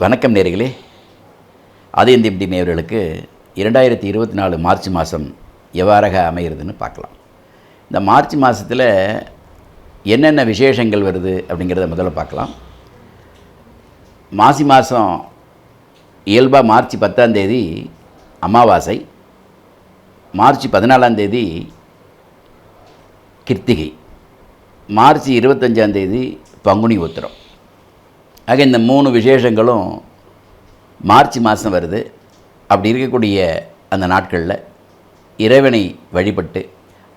வணக்கம் நேர்களே. ஆதியந்திப்டி நேயர்களுக்கு இரண்டாயிரத்தி இருபத்தி நாலு மார்ச் மாதம் எவ்வாறாக அமைகிறதுன்னு பார்க்கலாம். இந்த மார்ச் மாதத்தில் என்னென்ன விசேஷங்கள் வருது அப்படிங்கிறத முதல்ல பார்க்கலாம். மாசி மாதம் இயல்பாக மார்ச் பத்தாந்தேதி அமாவாசை மார்ச் பதினாலாந்தேதி கிருத்திகை மார்ச் இருபத்தஞ்சாந்தேதி பங்குனி உத்திரம். ஆக இந்த மூணு விசேஷங்களும் மார்ச் மாதம் வருது. அப்படி இருக்கக்கூடிய அந்த நாட்களில் இறைவனை வழிபட்டு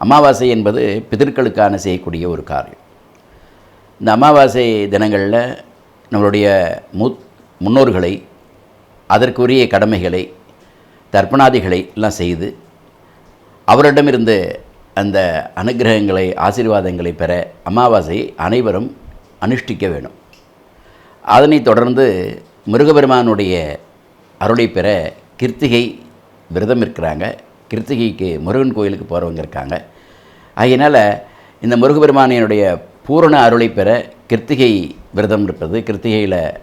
அமாவாசை என்பது பிதற்களுக்கான செய்யக்கூடிய ஒரு காரியம். இந்த அமாவாசை தினங்களில் நம்மளுடைய முத் முன்னோர்களை அதற்குரிய கடமைகளை தர்ப்பணாதிகளை எல்லாம் செய்து அவரிடமிருந்து அந்த அனுகிரகங்களை ஆசீர்வாதங்களை பெற அமாவாசையை அனைவரும் அனுஷ்டிக்க வேணும். அதனைத் தொடர்ந்து முருகபெருமானுடைய அருளை பெற கிருத்திகை விரதம் இருக்கிறாங்க. கிருத்திகைக்கு முருகன் கோயிலுக்கு போகிறவங்க இருக்காங்க. அதனால் இந்த முருகபெருமானினுடைய பூரண அருளை பெற கிருத்திகை விரதம் இருப்பது கிருத்திகையில்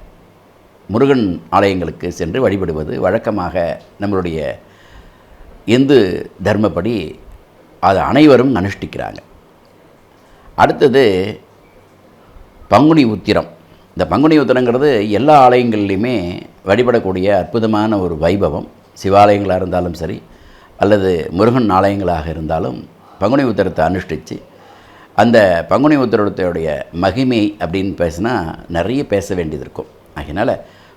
முருகன் ஆலயங்களுக்கு சென்று வழிபடுவது வழக்கமாக நம்மளுடைய இந்து தர்மப்படி அது அனைவரும் அனுஷ்டிக்கிறாங்க. அடுத்தது பங்குனி உத்திரம். இந்த பங்குனி உத்திரங்கிறது எல்லா ஆலயங்கள்லையுமே வழிபடக்கூடிய அற்புதமான ஒரு வைபவம். சிவாலயங்களாக இருந்தாலும் சரி அல்லது முருகன் ஆலயங்களாக இருந்தாலும் பங்குனி உத்திரத்தை அனுஷ்டித்து அந்த பங்குனி உத்திரத்தோடைய மகிமை அப்படின்னு பேசினா நிறைய பேச வேண்டியது இருக்கும். அதனால்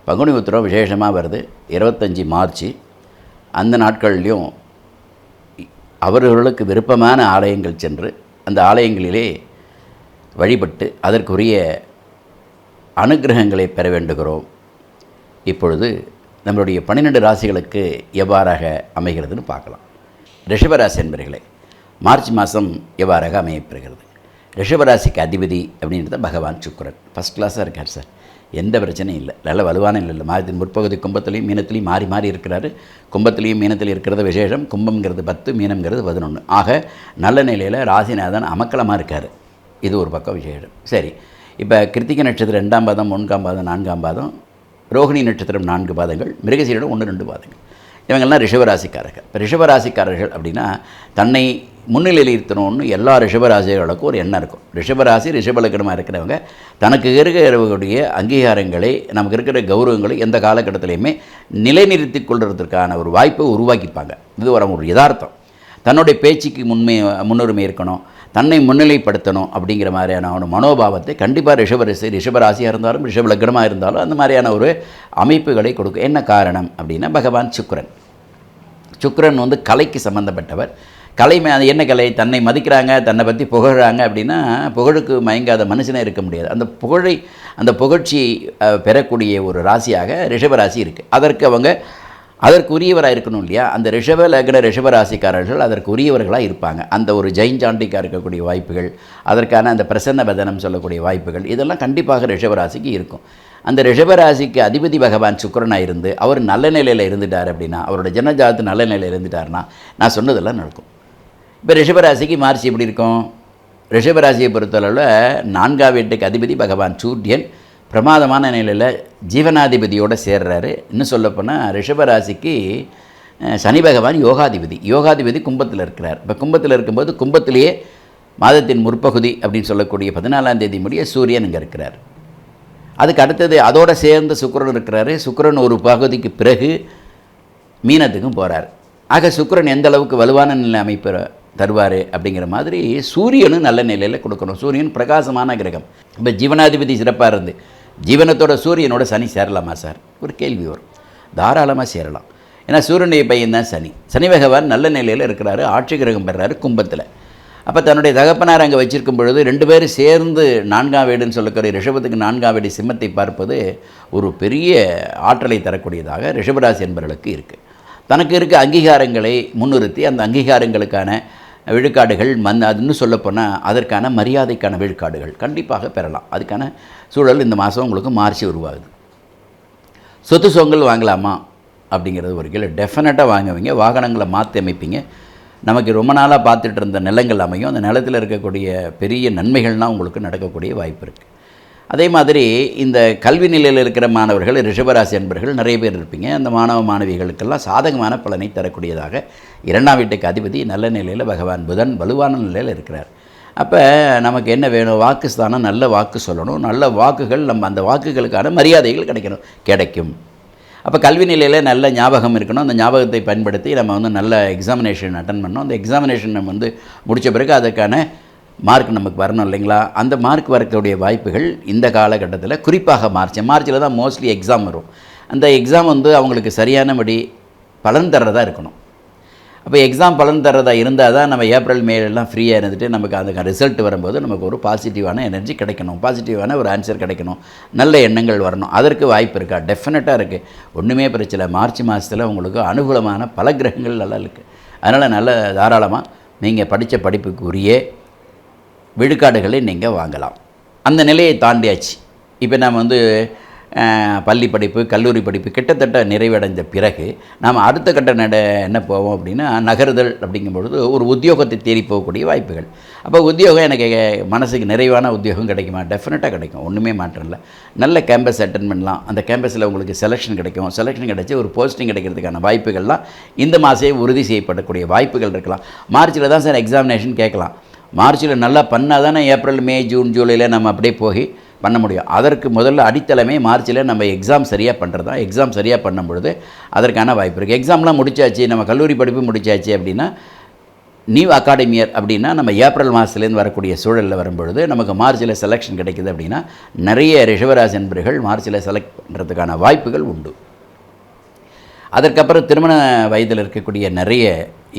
பங்குனி உத்திரம் விசேஷமாக வருது. இருபத்தஞ்சி மார்ச் அந்த நாட்கள்லேயும் அவர்களுக்கு விருப்பமான ஆலயங்கள் சென்று அந்த ஆலயங்களிலே வழிபட்டு அதற்குரிய அனுகிரகங்களை பெற வேண்டுகிறோம். இப்பொழுது நம்மளுடைய பன்னிரெண்டு ராசிகளுக்கு எவ்வாறாக அமைகிறதுன்னு பார்க்கலாம். ரிஷபராசி என்பர்களே மார்ச் மாதம் எவ்வாறாக அமையப்பெறுகிறது ரிஷபராசிக்கு அதிபதி அப்படின்றது பகவான் சுக்கரன். ஃபஸ்ட் கிளாஸாக இருக்கார் சார். எந்த பிரச்சனையும் இல்லை. நல்ல வலுவான இல்லை இல்லை மாதத்தின் முற்பகுதி கும்பத்துலேயும் மீனத்துலேயும் மாறி மாறி இருக்கிறாரு. கும்பத்துலேயும் மீனத்தில் இருக்கிறது விசேஷம். கும்பம்ங்கிறது பத்து மீனம்ங்கிறது பதினொன்று ஆக நல்ல நிலையில் ராசிநாதன் அமக்கலமாக இருக்கார். இது ஒரு பக்கம் விசேஷம். சரி. இப்போ கிருத்திகை நட்சத்திரம் ரெண்டாம் பாதம் மூன்றாம் பாதம் நான்காம் பாதம் ரோகிணி நட்சத்திரம் நான்கு பாதங்கள் மிருகசீரிடம் ஒன்று ரெண்டு பாதங்கள். இவங்கெல்லாம் ரிஷபராசிக்காரர்கள். இப்போ ரிஷபராசிக்காரர்கள் அப்படின்னா தன்னை முன்னிலையில் இருக்கணும்னு எல்லா ரிஷபராசிகளுக்கும் ஒரு எண்ணம் இருக்கும். ரிஷபராசி ரிஷபலக்கணமாக இருக்கிறவங்க தனக்கு இருக்கிறவர்களுடைய அங்கீகாரங்களை நமக்கு இருக்கிற கௌரவங்களை எந்த காலகட்டத்திலையுமே நிலைநிறுத்தி கொள்வதற்கான ஒரு வாய்ப்பை உருவாக்கிப்பாங்க. இது ஒரு ஒரு யதார்த்தம். தன்னுடைய பேச்சுக்கு முன்மை முன்னுரிமை இருக்கணும். தன்னை முன்னிலைப்படுத்தணும் அப்படிங்கிற மாதிரியான ஒரு மனோபாவத்தை கண்டிப்பாக ரிஷபரசி ரிஷபராசியாக இருந்தாலும் ரிஷப லக்னமாக இருந்தாலும் அந்த மாதிரியான ஒரு அமைப்புகளை கொடுக்கும். என்ன காரணம் அப்படின்னா பகவான் சுக்கிரன். சுக்ரன் வந்து கலைக்கு சம்மந்தப்பட்டவர் கலை மே- அது என்ன கலை? தன்னை மதிக்கிறாங்க தன்னை பற்றி புகழ்கிறாங்க அப்படின்னா புகழுக்கு மயங்காத மனுஷனே இருக்க முடியாது. அந்த புகழை அந்த புகழ்ச்சியை பெறக்கூடிய ஒரு ராசியாக ரிஷபராசி இருக்குது அதற்கு அவங்க அதற்குரியவராக இருக்கணும் இல்லையா அந்த ரிஷப லக்ன ரிஷப ராசிக்காரர்கள் அதற்குரியவர்களாக இருப்பாங்க. அந்த ஒரு ஜெயின்சாண்டிக்காக இருக்கக்கூடிய வாய்ப்புகள் அதற்கான அந்த பிரசன்ன பதனம் சொல்லக்கூடிய வாய்ப்புகள் இதெல்லாம் கண்டிப்பாக ரிஷபராசிக்கு இருக்கும். அந்த ரிஷபராசிக்கு அதிபதி பகவான் சுக்கரனாக இருந்து அவர் நல்ல நிலையில் இருந்துட்டார் அப்படின்னா அவரோட ஜனஜாதத்து நல்ல நிலையில் இருந்துட்டார்னா நான் சொன்னதெல்லாம் நடக்கும். இப்போ ரிஷபராசிக்கு மார்ச் எப்படி இருக்கும்? ரிஷபராசியை பொறுத்தளவில் நான்காம் வீட்டுக்கு அதிபதி பகவான் சூரியன் பிரமாதமான நிலையில் ஜீவனாதிபதியோடு சேர்றாரு. இன்னும் சொல்லப்போனால் ரிஷபராசிக்கு சனி பகவான் யோகாதிபதி. யோகாதிபதி கும்பத்தில் இருக்கிறார். இப்போ கும்பத்தில் இருக்கும்போது கும்பத்திலேயே மாதத்தின் முற்பகுதி அப்படின்னு சொல்லக்கூடிய பதினாலாம் தேதி முடிய சூரியன் இங்கே இருக்கிறார். அதுக்கு அடுத்தது அதோடு சேர்ந்து சுக்கரன் இருக்கிறாரு. சுக்கிரன் ஒரு பகுதிக்கு பிறகு மீனத்துக்கும் போகிறார் ஆக சுக்கிரன் எந்த அளவுக்கு வலுவான நிலை அமைப்பு தருவார் அப்படிங்கிற மாதிரி சூரியனும் நல்ல நிலையில் கொடுக்கணும். சூரியன் பிரகாசமான கிரகம். இப்போ ஜீவனாதிபதி சிறப்பாக இருந்து ஜீவனத்தோட சூரியனோட சனி சேரலாமா சார்? ஒரு கேள்வி வரும். தாராளமாக சேரலாம். ஏன்னா சூரியனுடைய பையன் தான் சனி. சனி பகவான் நல்ல நிலையில் இருக்கிறாரு ஆட்சி கிரகம் பெறாரு கும்பத்தில். அப்போ தன்னுடைய தகப்பனார் அங்கே வச்சிருக்கும் பொழுது ரெண்டு பேரும் சேர்ந்து நான்காம் வீடுன்னு சொல்லக்கூடிய ரிஷபத்துக்கு நான்காம் வீடு சிம்மத்தை பார்ப்பது ஒரு பெரிய ஆற்றலை தரக்கூடியதாக ரிஷபராசி என்பவர்களுக்கு இருக்குது தனக்கு இருக்க அங்கீகாரங்களை முன்னிறுத்தி அந்த அங்கீகாரங்களுக்கான விழுக்காடுகள் மண் அதுன்னு சொல்லப்போனால் அதற்கான மரியாதைக்கான விழுக்காடுகள் கண்டிப்பாக பெறலாம். அதுக்கான சூழல் இந்த மாதம் உங்களுக்கு மார்ச் உருவாகுது. சொத்து சொங்கல் வாங்கலாமா? அப்படிங்கிறது ஒரு கேள்வி. டெஃபினட்டாக வாங்குவீங்க வாகனங்களை மாற்றி அமைப்பீங்க. நமக்கு ரொம்ப நாளாக பார்த்துட்டு இருந்த நிலங்கள் அமையும். அந்த நிலத்தில் இருக்கக்கூடிய பெரிய நன்மைகள்லாம் உங்களுக்கு நடக்கக்கூடிய வாய்ப்பு இருக்குது அதே மாதிரி இந்த கல்வி நிலையில் இருக்கிற மாணவர்கள் ரிஷபராசி அன்பர்கள் நிறைய பேர் இருப்பீங்க. அந்த மாணவ மாணவிகளுக்கெல்லாம் சாதகமான பலனை தரக்கூடியதாக இரண்டாம் வீட்டுக்கு அதிபதி நல்ல நிலையில் பகவான் புதன் வலுவான நிலையில் இருக்கிறார். அப்போ நமக்கு என்ன வேணும்? வாக்குஸ்தானம் நல்ல வாக்கு சொல்லணும். நல்ல வாக்குகள் நம்ம அந்த வாக்குகளுக்கான மரியாதைகள் கிடைக்கணும். கிடைக்கும். அப்போ கல்வி நிலையில் நல்ல ஞாபகம் இருக்கணும். அந்த ஞாபகத்தை பயன்படுத்தி நம்ம வந்து நல்ல எக்ஸாமினேஷன் அட்டன் பண்ணோம் அந்த எக்ஸாமினேஷன் நம்ம வந்து முடித்த பிறகு அதுக்கான மார்க் நமக்கு வரணும் இல்லைங்களா? அந்த மார்க் வரக்கூடிய வாய்ப்புகள் இந்த காலகட்டத்தில் குறிப்பாக மார்ச் மார்ச்சில் தான் மோஸ்ட்லி எக்ஸாம் வரும். அந்த எக்ஸாம் வந்து அவங்களுக்கு சரியானபடி பலன் தர்றதாக இருக்கணும். அப்போ எக்ஸாம் பலன் தர்றதா இருந்தால் தான் நம்ம ஏப்ரல் மேலெல்லாம் ஃப்ரீயாக இருந்துட்டு நமக்கு அந்த ரிசல்ட் வரும்போது நமக்கு ஒரு பாசிட்டிவான எனர்ஜி கிடைக்கணும். பாசிட்டிவான ஒரு ஆன்சர் கிடைக்கணும். நல்ல எண்ணங்கள் வரணும். அதற்கு வாய்ப்பு இருக்கா? டெஃபினட்டாக இருக்குது ஒன்றுமே பிரச்சனை மார்ச் மாதத்தில் உங்களுக்கு அனுகூலமான பல கிரகங்கள் நல்லா இருக்குது அதனால் நல்ல தாராளமாக நீங்கள் படித்த படிப்புக்குரிய விழுக்காடுகளை நீங்கள் வாங்கலாம். அந்த நிலையை தாண்டியாச்சு. இப்போ நம்ம வந்து பள்ளி படிப்பு கல்லூரி படிப்பு கிட்டத்தட்ட நிறைவடைந்த பிறகு நாம் அடுத்த கட்ட நட என்ன போவோம் அப்படின்னா நகருதல் அப்படிங்கும்பொழுது ஒரு உத்தியோகத்தை தேடி போகக்கூடிய வாய்ப்புகள். அப்போ உத்தியோகம் எனக்கு மனசுக்கு நிறைவான உத்தியோகம் கிடைக்குமா? டெஃபினட்டாக கிடைக்கும். ஒன்றுமே மாற்றம் இல்லை. நல்ல கேம்பஸ் அட்டன் பண்ணலாம். அந்த கேம்பஸில் உங்களுக்கு செலெக்ஷன் கிடைக்கும். செலெக்ஷன் கிடைச்சி ஒரு போஸ்டிங் கிடைக்கிறதுக்கான வாய்ப்புகள்லாம் இந்த மாதமே உறுதி செய்யப்படக்கூடிய வாய்ப்புகள் இருக்கலாம். மார்ச்சில் தான் சார் எக்ஸாமினேஷன் கேட்கலாம். மார்ச்சில் நல்லா பண்ணால் தானே ஏப்ரல் மே ஜூன் ஜூலையில் நம்ம அப்படியே போய் பண்ண முடியும். அதற்கு முதல்ல அடித்தளமே மார்ச்சில் நம்ம எக்ஸாம் சரியாக பண்ணுறது தான் எக்ஸாம் சரியாக பண்ணும் பொழுது அதற்கான வாய்ப்பு இருக்குது எக்ஸாம்லாம் முடிச்சாச்சு நம்ம கல்லூரி படிப்பு முடிச்சாச்சு அப்படின்னா நியூ அகாடமியர் அப்படின்னா நம்ம ஏப்ரல் மாதத்துலேருந்து வரக்கூடிய சூழலில் வரும்பொழுது நமக்கு மார்ச்சில் செலெக்ஷன் கிடைக்குது அப்படின்னா நிறைய ரிஷவராசி நண்பர்கள் மார்ச்சில் செலக்ட் பண்ணுறதுக்கான வாய்ப்புகள் உண்டு. அதற்கப்புறம் திருமண வயதில் இருக்கக்கூடிய நிறைய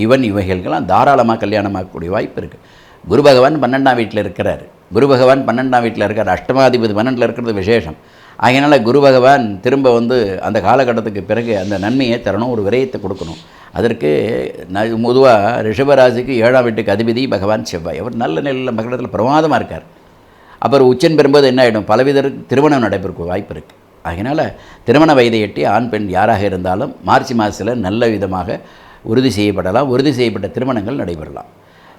இவன் இவைகள்கெல்லாம் தாராளமாக கல்யாணமாகக்கூடிய வாய்ப்பு இருக்குது குரு பகவான் பன்னெண்டாம் வீட்டில் இருக்கிறார். குரு பகவான் பன்னெண்டாம் வீட்டில் இருக்கார். அஷ்டமாதிபதி பன்னெண்டில் இருக்கிறது விசேஷம். அதனால் குரு பகவான் திரும்ப வந்து அந்த காலகட்டத்துக்கு பிறகு அந்த நன்மையை தரணும் ஒரு விரயத்தை கொடுக்கணும். அதற்கு ந பொதுவாக ரிஷபராசிக்கு ஏழாம் வீட்டுக்கு அதிபதி பகவான் செவ்வாய். அவர் நல்ல நிலையில் மகரத்தில் பிரமாதமாக இருக்கார். அப்புறம் உச்சன் பெறும்போது என்ன ஆகிடும் பலவிதர் திருமணம் நடைபெறக்கு வாய்ப்பு இருக்குது அதனால் திருமண வயதை எட்டி ஆண் பெண் யாராக இருந்தாலும் மார்ச் மாதத்தில் நல்ல விதமாக உறுதி செய்யப்படலாம். உறுதி செய்யப்பட்ட திருமணங்கள் நடைபெறலாம்.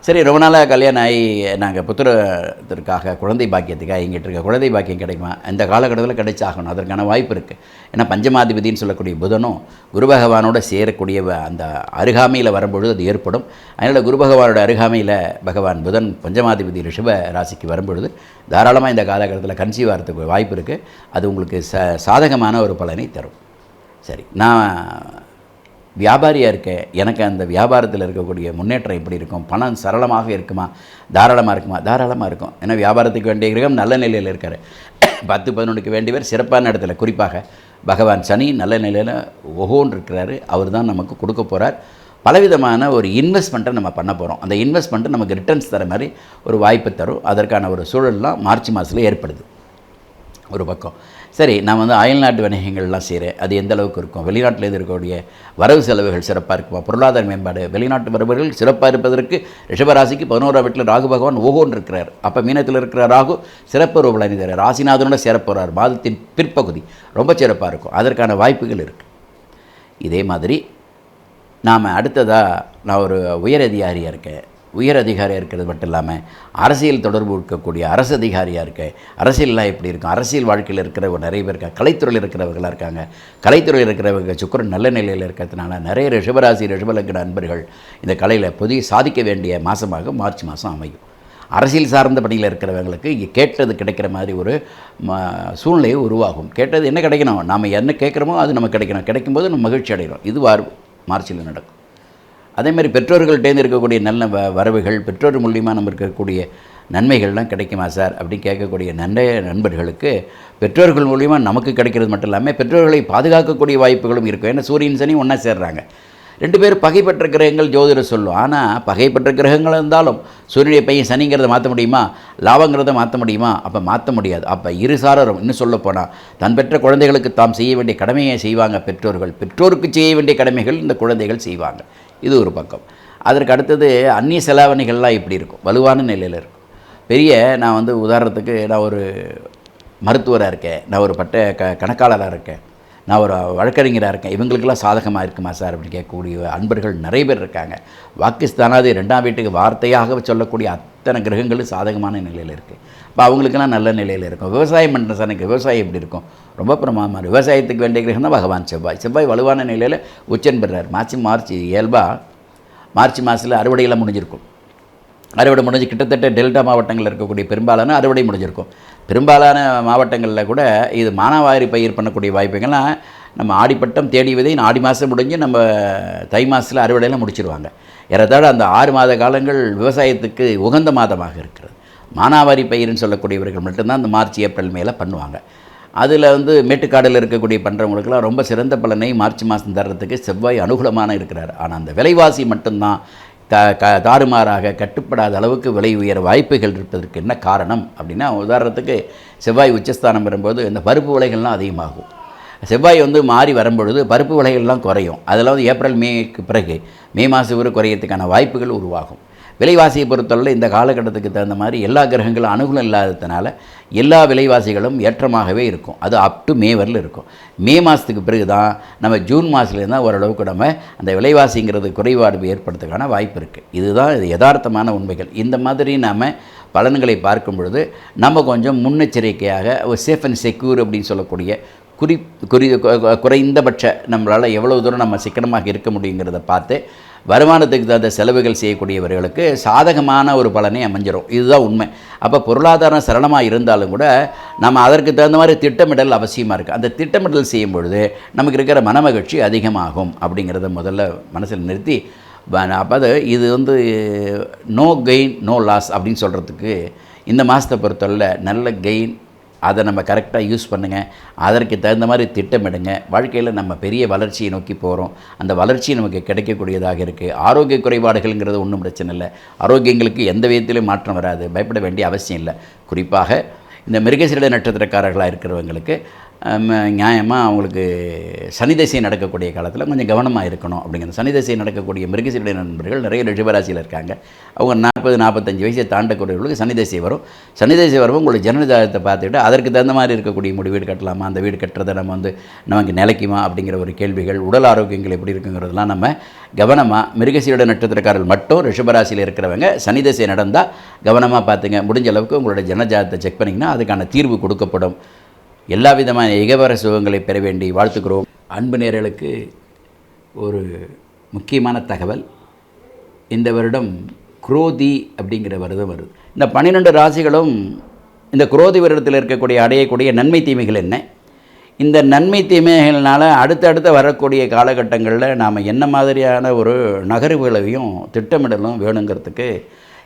சரி ரொம்ப நாளாக கல்யாணம் ஆகி நாங்கள் புத்திரத்திற்காக குழந்தை பாக்கியத்துக்காக எங்கிட்ட இருக்க குழந்தை பாக்கியம் கிடைக்குமா? இந்த காலகட்டத்தில் கிடைச்சாகணும். அதற்கான வாய்ப்பு இருக்குது ஏன்னா பஞ்சமாதிபதினு சொல்லக்கூடிய புதனும் குரு பகவானோட சேரக்கூடிய வ- அந்த அருகாமையில் வரும்பொழுது அது ஏற்படும். அதனால் குரு பகவானோட அருகாமையில் பகவான் புதன் பஞ்சமாதிபதி ரிஷப ராசிக்கு வரும்பொழுது தாராளமாக இந்த காலகட்டத்தில் கன்சீவ் ஆகிறதுக்கு வாய்ப்பு இருக்குது அது உங்களுக்கு ச சாதகமான ஒரு பலனை தரும். சரி நான் வியாபாரியாக இருக்க எனக்கு அந்த வியாபாரத்தில் இருக்கக்கூடிய முன்னேற்றம் எப்படி இருக்கும்? பணம் சரளமாக இருக்குமா? தாராளமாக இருக்குமா? தாராளமாக இருக்கும். ஏன்னா வியாபாரத்துக்கு வேண்டிய கிரகம் நல்ல நிலையில் இருக்கார். பத்து பதினொன்றுக்கு வேண்டியவர் சிறப்பான இடத்துல. குறிப்பாக பகவான் சனி நல்ல நிலையில் ஒவ்வொன்று இருக்கிறாரு அவர் தான் நமக்கு கொடுக்க போகிறார் பலவிதமான ஒரு இன்வெஸ்ட்மெண்ட்டை நம்ம பண்ண போகிறோம் அந்த இன்வெஸ்ட்மெண்ட்டு நமக்கு ரிட்டர்ன்ஸ் தர மாதிரி ஒரு வாய்ப்பு தரும். அதற்கான ஒரு சூழல்லாம் மார்ச் மாதத்தில் ஏற்படுது. ஒரு பக்கம். சரி நான் வந்து அயல்நாட்டு வணிகங்கள்லாம் செய்கிறேன் அது எந்த அளவுக்கு இருக்கும்? வெளிநாட்டில் இருக்கக்கூடிய வரவு செலவுகள் சிறப்பாக இருக்குமா? பொருளாதார மேம்பாடு. வெளிநாட்டு வரவுகள் சிறப்பாக இருப்பதற்கு ரிஷபராசிக்கு பதினோராம் வீட்டில் ராகு பகவான் ஒவ்வொன்று இருக்கிறார். அப்போ மீனத்தில் இருக்கிற ராகு சிறப்பு ஒரு பலனை தரார் ராசிநாதனோட சேரப்போகிறார் மாதத்தின் பிற்பகுதி ரொம்ப சிறப்பாக இருக்கும். அதற்கான வாய்ப்புகள் இருக்குது இதே மாதிரி நாம் அடுத்ததாக நான் ஒரு உயர் அதிகாரியாக இருக்கேன். உயர் அதிகாரியாக இருக்கிறது மட்டும் இல்லாமல் அரசியல் தொடர்பு இருக்கக்கூடிய அரசு அதிகாரியாக இருக்க அரசியல்லாம் எப்படி இருக்கும்? அரசியல் வாழ்க்கையில் இருக்கிறவங்க நிறைய பேர் இருக்காங்க கலைத்துறையில் இருக்கிறவர்களாக இருக்காங்க. கலைத்துறையில் இருக்கிறவங்க சுக்கரன் நல்ல நிலையில் இருக்கிறதுனால நிறைய ரிஷபராசி ரிஷபலக்கிற நண்பர்கள் இந்த கலையில் புதிய சாதிக்க வேண்டிய மாதமாக மார்ச் மாதம் அமையும். அரசியல் சார்ந்த பணியில் இருக்கிறவங்களுக்கு இங்கே கேட்டது கிடைக்கிற மாதிரி ஒரு ம உருவாகும். கேட்டது என்ன கிடைக்கணும்? நாம் என்ன கேட்குறோமோ அது நமக்கு கிடைக்கணும். கிடைக்கும்போது நம்ம மகிழ்ச்சி அடைகிறோம். இது வார் மார்ச்சில் நடக்கும். அதே மாதிரி பெற்றோர்கள்ட்டேருந்து இருக்கக்கூடிய நல்ல வ வரவுகள் பெற்றோர் மூலியமாக நம்ம இருக்கக்கூடிய நன்மைகள்லாம் கிடைக்குமா சார்? அப்படின்னு கேட்கக்கூடிய நிறைய நண்பர்களுக்கு பெற்றோர்கள் மூலிமா நமக்கு கிடைக்கிறது மட்டும் இல்லாமல் பெற்றோர்களை பாதுகாக்கக்கூடிய வாய்ப்புகளும் இருக்கும். ஏன்னா சூரியன் சனி ஒன்றா சேர்றாங்க. ரெண்டு பேரும் பகைப்பற்ற கிரகங்கள் ஜோதிடர் சொல்லும். ஆனால் பகைப்பற்ற கிரகங்கள் இருந்தாலும் சூரியனுடைய பையன் சனிங்கிறத மாற்ற முடியுமா? லாபங்கிறத மாற்ற முடியுமா? அப்போ மாற்ற முடியாது. அப்போ இருசாரரும் இன்னும் சொல்லப்போனால் தன் பெற்ற குழந்தைகளுக்கு தாம் செய்ய வேண்டிய கடமையை செய்வாங்க பெற்றோர்கள். பெற்றோருக்கு செய்ய வேண்டிய கடமைகள் இந்த குழந்தைகள் செய்வாங்க. இது ஒரு பக்கம். அதற்கு அடுத்தது அந்நிய செலாவணிகள்லாம் இப்படி இருக்கும். வலுவான நிலையில் இருக்கும். பெரிய நான் வந்து உதாரணத்துக்கு நான் ஒரு மருத்துவராக இருக்கேன். நான் ஒரு பட்ட க கணக்காளராக இருக்கேன். நான் ஒரு வழக்கறிஞராக இருக்கேன். இவங்களுக்கெல்லாம் சாதகமாக இருக்குமா சார் அப்படின்னு கேட்கக்கூடிய அன்பர்கள் நிறைய பேர் இருக்காங்க. பாகிஸ்தானாவது ரெண்டாம் வீட்டுக்கு வார்த்தையாக சொல்லக்கூடிய அத்தனை கிரகங்களும் சாதகமான நிலையில் இருக்குது இப்போ அவங்களுக்கெல்லாம் நல்ல நிலையில் இருக்கும். விவசாயம் பண்ணுற சனக்கு விவசாயம் எப்படி இருக்கும்? ரொம்ப பிரமாதமாக விவசாயத்துக்கு வேண்டிய கிரகம் தான் பகவான் செவ்வாய். செவ்வாய் வலுவான நிலையில் உச்சன் பெறார். மார்ச் மார்ச் இயல்பாக மார்ச் மாதத்தில் அறுவடையெல்லாம் முடிஞ்சிருக்கும். அறுவடை முடிஞ்சு கிட்டத்தட்ட டெல்டா மாவட்டங்களில் இருக்கக்கூடிய பெரும்பாலான அறுவடை முடிஞ்சிருக்கும். பெரும்பாலான மாவட்டங்களில் கூட இது மானாவாரி பயிர் பண்ணக்கூடிய வாய்ப்புகள்லாம் நம்ம ஆடிப்பட்டம் தேடி விதை ஆடி மாதம் முடிஞ்சு நம்ம தை மாதத்தில் அறுவடையெல்லாம் முடிச்சிருவாங்க. ஏறத்தாழ அந்த ஆறு மாத காலங்கள் விவசாயத்துக்கு உகந்த மாதமாக இருக்கிறது. மானாவாரி பயிர்னு சொல்லக்கூடியவர்கள் மட்டும்தான் அந்த மார்ச் ஏப்ரல் மேலே பண்ணுவாங்க. அதில் வந்து மேட்டுக்காடில் இருக்கக்கூடிய பண்ணுறவங்களுக்கெல்லாம் ரொம்ப சிறந்த பலனை மார்ச் மாதம் தர்றதுக்கு செவ்வாய் அனுகூலமான இருக்கிறார். ஆனால் அந்த விலைவாசி மட்டும்தான் த க தாறுமாறாக கட்டுப்படாத அளவுக்கு விலை உயர வாய்ப்புகள் இருப்பதற்கு என்ன காரணம் அப்படின்னா உதாரணத்துக்கு செவ்வாய் உச்சஸ்தானம் வரும்போது இந்த பருப்பு விலைகள்லாம் அதிகமாகும். செவ்வாய் வந்து மாறி வரும்பொழுது பருப்பு விலைகள்லாம் குறையும். அதெல்லாம் வந்து ஏப்ரல் மேக்கு பிறகு மே மாதம் வரை குறையிறதுக்கான வாய்ப்புகள் உருவாகும். விலைவாசியை பொறுத்தவரை இந்த காலகட்டத்துக்கு தகுந்த மாதிரி எல்லா கிரகங்களும் அனுகூலம் இல்லாததுனால எல்லா விலைவாசிகளும் ஏற்றமாகவே இருக்கும். அது அப் டு மே வரல இருக்கும். மே மாதத்துக்கு பிறகு தான் நம்ம ஜூன் மாதத்துலேருந்து தான் ஓரளவுக்கு நம்ம அந்த விலைவாசிங்கிறது குறைபாடு ஏற்படுறதுக்கான வாய்ப்பு இருக்குது இதுதான் இது யதார்த்தமான உண்மைகள். இந்த மாதிரி நாம் பலன்களை பார்க்கும் பொழுது நம்ம கொஞ்சம் முன்னெச்சரிக்கையாக ஒரு சேஃப் அண்ட் செக்யூர் அப்படின்னு சொல்லக்கூடிய குறி குறி குறைந்தபட்ச நம்மளால் எவ்வளோ தூரம் நம்ம சிக்கனமாக இருக்க முடியுங்கிறத பார்த்து வருமானத்துக்கு தகுந்த செலவுகள் செய்யக்கூடியவர்களுக்கு சாதகமான ஒரு பலனை அமைஞ்சிரும். இதுதான் உண்மை. அப்போ பொருளாதாரம் சரளமாக இருந்தாலும் கூட நம்ம அதற்கு தகுந்த மாதிரி திட்டமிடல் அவசியமாக இருக்குது அந்த திட்டமிடல் செய்யும் பொழுது நமக்கு இருக்கிற மனமகிழ்ச்சி அதிகமாகும் அப்படிங்கிறத முதல்ல மனசில் நிறுத்தி அப்போ அது இது வந்து நோ கெயின் நோ லாஸ் அப்படின்னு சொல்கிறதுக்கு இந்த மாதத்தை பொறுத்தவரை நல்ல கெயின் அதை நம்ம கரெக்டாக யூஸ் பண்ணுங்கள் அதற்கு தகுந்த மாதிரி திட்டமிடுங்க. வாழ்க்கையில் நம்ம பெரிய வளர்ச்சியை நோக்கி போகிறோம் அந்த வளர்ச்சி நமக்கு கிடைக்கக்கூடியதாக இருக்குது ஆரோக்கிய குறைபாடுகள்ங்கிறது ஒன்றும் பிரச்சனை இல்லை. ஆரோக்கியங்களுக்கு எந்த விதத்திலும் மாற்றம் வராது. பயப்பட வேண்டிய அவசியம் இல்லை. குறிப்பாக இந்த மிருகசீரட நட்சத்திரக்காரர்களாக இருக்கிறவங்களுக்கு நியாயமாக அவங்களுக்கு சனிதசை நடக்கக்கூடிய காலத்தில் கொஞ்சம் கவனமாக இருக்கணும் அப்படிங்கிற சனிதசை நடக்கக்கூடிய மிருகசீரட நண்பர்கள் நிறைய ரிஷபராசியில் இருக்காங்க. அவங்க நாற்பது நாற்பத்தஞ்சு வயசை தாண்டக்கூடியவர்களுக்கு சனிதசை வரும். சனிதசை வரவும் வரும் உங்களுக்கு ஜனஜாதத்தை பார்த்துட்டு அதற்கு தகுந்த மாதிரி இருக்கக்கூடிய முடி வீடு கட்டலாமா? அந்த வீடு கட்டுறதை நம்ம வந்து நமக்கு நிலைக்குமா? அப்படிங்கிற ஒரு கேள்விகள் உடல் ஆரோக்கியங்கள் எப்படி இருக்குங்கிறதெல்லாம் நம்ம கவனமாக மிருகசீரட நட்சத்திரக்காரர்கள் மட்டும் ரிஷபராசியில் இருக்கிறவங்க சனிதசை நடந்தால் கவனமாக பார்த்துங்க. முடிஞ்ச அளவுக்கு உங்களோட ஜனஜாதத்தை செக் பண்ணிங்கன்னா அதுக்கான தீர்வு கொடுக்கப்படும். எல்லா விதமான இகவர சுகங்களை பெற வேண்டி வாழ்த்துக்கிறோம் அன்பு நேர்களுக்கு ஒரு முக்கியமான தகவல். இந்த வருடம் குரோதி அப்படிங்கிற வருடம் வருது. இந்த பன்னிரெண்டு ராசிகளும் இந்த குரோதி வருடத்தில் இருக்கக்கூடிய அடையக்கூடிய நன்மை தீமைகள் என்ன? இந்த நன்மை தீமைகள்னால் அடுத்தடுத்த வரக்கூடிய காலகட்டங்களில் நாம் என்ன மாதிரியான ஒரு நகர்வுகளையும் திட்டமிடலும் வேணுங்கிறதுக்கு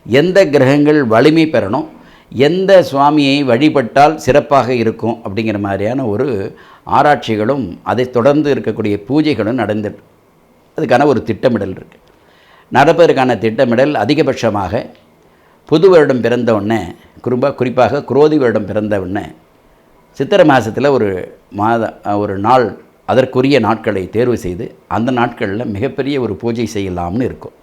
எந்த கிரகங்கள் வலிமை பெறணும்? எந்த சுவாமியை வழிபட்டால் சிறப்பாக இருக்கும் அப்படிங்கிற மாதிரியான ஒரு ஆராய்ச்சிகளும் அதை தொடர்ந்து இருக்கக்கூடிய பூஜைகளும் நடந்து அதுக்கான ஒரு திட்டமிடல் இருக்குது நடப்பதற்கான திட்டமிடல் அதிகபட்சமாக புது வருடம் பிறந்த உடனே குறிப்பாக குறிப்பாக குரோதி வருடம் பிறந்த உடனே சித்திரை மாதத்தில் ஒரு மாத ஒரு நாள் அதற்குரிய நாட்களை தேர்வு செய்து அந்த நாட்களில் மிகப்பெரிய ஒரு பூஜை செய்யலாம்னு இருக்கும்.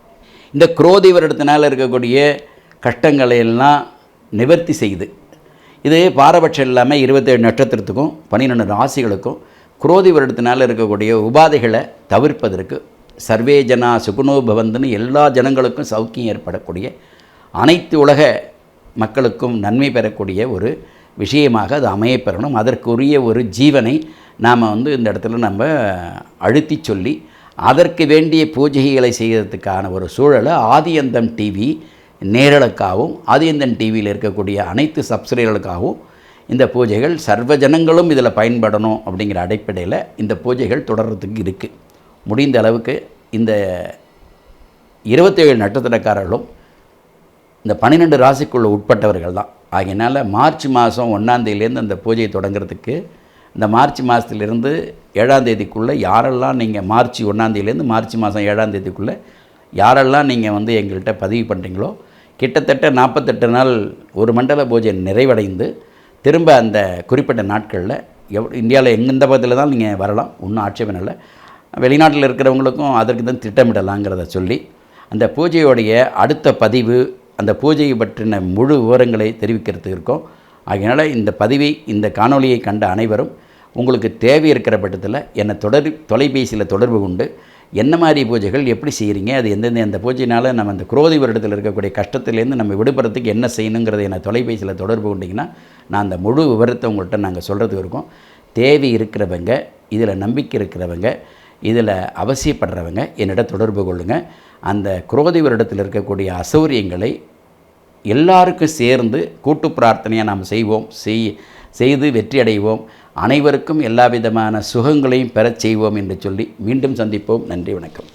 இந்த குரோதி வருடத்தினால் இருக்கக்கூடிய கஷ்டங்களை எல்லாம் நிவர்த்தி செய்து. இது பாரபட்சம் இல்லாமல் இருபத்தேழு நட்சத்திரத்துக்கும் பன்னிரெண்டு ராசிகளுக்கும் குரோதி வருடத்தினால் இருக்கக்கூடிய உபாதைகளை தவிர்ப்பதற்கு சர்வே ஜனா சுகுணோ பவந்துன்னு எல்லா ஜனங்களுக்கும் சௌக்கியம் ஏற்படக்கூடிய அனைத்து உலக மக்களுக்கும் நன்மை பெறக்கூடிய ஒரு விஷயமாக அது அமையப்பெறணும் அதற்குரிய ஒரு ஜீவனை நாம் வந்து இந்த இடத்துல நம்ம அழுத்தி சொல்லி அதற்கு வேண்டிய பூஜைகளை செய்கிறதுக்கான ஒரு சூழலை ஆதியந்தம் டிவி நேரலுக்காகவும் ஆதியந்தன் டிவியில் இருக்கக்கூடிய அனைத்து சப்ஸ்கிரைபர்களுக்காகவும் இந்த பூஜைகள் சர்வ ஜனங்களும் இதில் பயன்படணும் அப்படிங்கிற அடிப்படையில் இந்த பூஜைகள் தொடர்கிறதுக்கு இருக்குது முடிந்த அளவுக்கு இந்த இருபத்தேழு நட்சத்திரக்காரர்களும் இந்த பன்னிரெண்டு ராசிக்குள்ள உட்பட்டவர்கள் தான். ஆகையினால் மார்ச் மாதம் ஒன்றாந்தேதியிலேருந்து அந்த பூஜையை தொடங்குறதுக்கு இந்த மார்ச் மாதத்துலேருந்து ஏழாம் தேதிக்குள்ளே யாரெல்லாம் நீங்கள் மார்ச் ஒன்றாந்தேதியிலேருந்து மார்ச் மாதம் ஏழாம் தேதிக்குள்ளே யாரெல்லாம் நீங்கள் வந்து எங்கள்கிட்ட பதிவு பண்ணுறீங்களோ கிட்டத்தட்ட நாற்பத்தெட்டு நாள் ஒரு மண்டல பூஜை நிறைவடைந்து திரும்ப அந்த குறிப்பிட்ட நாட்களில் எவ் இந்தியாவில் எங்கெந்த பகுதியில் தான் நீங்கள் வரலாம் ஒன்றும் ஆட்சேபம் இல்லை. வெளிநாட்டில் இருக்கிறவங்களுக்கும் அதற்கு தான் திட்டமிடலாங்கிறத சொல்லி அந்த பூஜையோடைய அடுத்த பதிவு அந்த பூஜையை பற்றின முழு விவரங்களை தெரிவிக்கிறதுக்கு இருக்கோம். ஆகையினால் இந்த பதிவை இந்த காணொலியை கண்ட அனைவரும் உங்களுக்கு தேவை இருக்கிற பட்சத்தில் என்னை தொடர் தொலைபேசியில் தொடர்பு கொண்டு என்ன மாதிரி பூஜைகள் எப்படி செய்கிறீங்க அது எந்தெந்த அந்த பூஜையினால் நம்ம அந்த குரோதி வருடத்தில் இருக்கக்கூடிய கஷ்டத்துலேருந்து நம்ம விடுபடுறதுக்கு என்ன செய்யணுங்கிறத என்னை தொலைபேசியில் தொடர்பு கொண்டிங்கன்னா நான் அந்த முழு விவரத்தை உங்கள்கிட்ட நாங்கள் சொல்கிறது இருக்கோம். தேவை இருக்கிறவங்க இதில் நம்பிக்கை இருக்கிறவங்க இதில் அவசியப்படுறவங்க என்னிடம் தொடர்பு கொள்ளுங்கள் அந்த குரோதி வருடத்தில் இருக்கக்கூடிய அசௌரியங்களை எல்லாருக்கும் சேர்ந்து கூட்டு பிரார்த்தனையாக நாம் செய்வோம். செய் செய்து வெற்றி அடைவோம். அனைவருக்கும் எல்லா விதமான சுகங்களையும் பெறச் செய்வோம் என்று சொல்லி மீண்டும் சந்திப்போம். நன்றி வணக்கம்.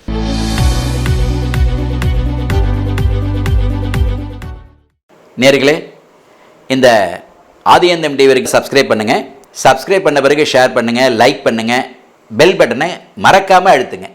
நேர்களே இந்த ஆதியந்தம் டிவிக்கு சப்ஸ்கிரைப் பண்ணுங்கள் சப்ஸ்கிரைப் பண்ண பிறகு ஷேர் பண்ணுங்கள் லைக் பண்ணுங்கள் பெல் பட்டனை மறக்காமல் அழுத்துங்க.